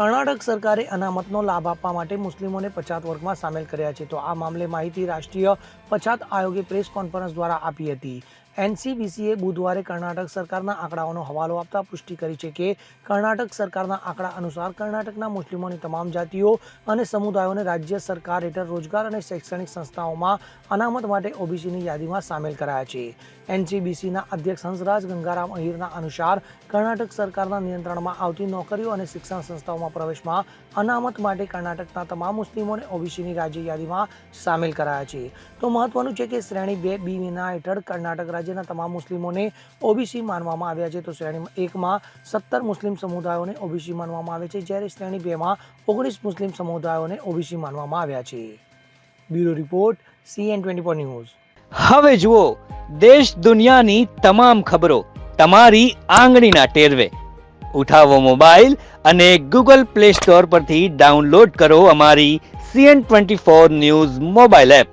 કર્ણાટક સરકારે અનામતનો લાભ આપવા માટે મુસ્લિમોને પછાત વર્ગમાં સામેલ કર્યા છે. તો આ મામલે માહિતી રાષ્ટ્રીય પછાત આયોગે પ્રેસ કોન્ફરન્સ દ્વારા આપી હતી. એનસીબીસીએ બુધવારે કર્ણાટક સરકારના આંકડાઓનો હવાલો આપતા પુષ્ટિ કરી છે કે કર્ણાટક સરકારના આંકડા અનુસાર કર્ણાટકના મુસ્લિમોની તમામ જાતિઓ અને સમુદાયોને રાજ્ય સરકાર હેઠળ રોજગાર અને શૈક્ષણિક સંસ્થાઓમાં અનામત માટે ઓબીસીની યાદીમાં સામેલ કરાયા છે. એનસીબીસીના અધ્યક્ષ હંસરાજ ગંગારામ અહીરના અનુસાર કર્ણાટક સરકારના નિયંત્રણમાં આવતી નોકરીઓ અને શિક્ષણ સંસ્થાઓમાં પ્રવેશમાં અનામત માટે કર્ણાટકના તમામ મુસ્લિમોને ઓબીસીની રાજ્ય યાદીમાં સામેલ કરાયા છે. તો મહત્વનું છે કે શ્રેણી બે બીના હેઠળ કર્ણાટક રાજ્યના તમામ મુસ્લિમોને ઓબીસી માનવામાં આવ્યા છે. તો શ્રેણી એકમાં સત્તર મુસ્લિમ સમુદાયોને ઓબીસી માનવામાં આવે છે, જ્યારે શ્રેણી બેમાં ઓગણીસ મુસ્લિમ સમુદાયોને ઓબીસી માનવામાં આવ્યા છે. Bureau report CN twenty four news. હવે જુઓ, દેશ દુનિયાની તમામ ખબરો તમારી આંગળીના ટેરવે. ઉઠાવો મોબાઈલ અને ગૂગલ પ્લે સ્ટોર પરથી ડાઉનલોડ કરો અમારી CN twenty four news mobile app.